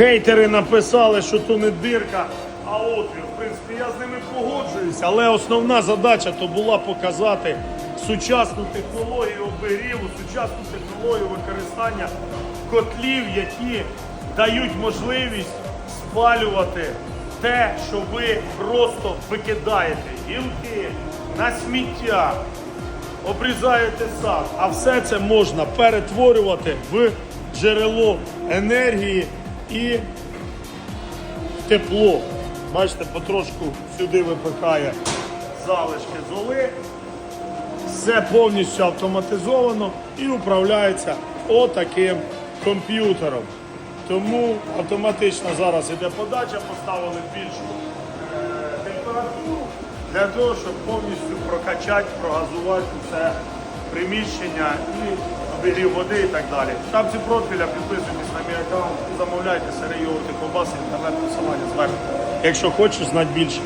Хейтери написали, що то не дирка, а отвір. В принципі, я з ними погоджуюся, але основна задача то була показати сучасну технологію обігріву, сучасну технологію використання котлів, які дають можливість спалювати те, що ви просто викидаєте. Гілки на сміття, обрізаєте сад, а все це можна перетворювати в джерело енергії і тепло. Бачите, потрошку сюди випихає залишки золи. Все повністю автоматизовано і управляється отаким комп'ютером. Тому автоматично зараз іде подача, поставили більшу е, температуру для того, щоб повністю прокачати, прогазувати це приміщення і обігрів води і так далі. В шапці профіля підписуйтесь на мій аккаунт замовляйте йогурти, ковбаси, інтернет посилання зверху. Якщо хочеш знати більше.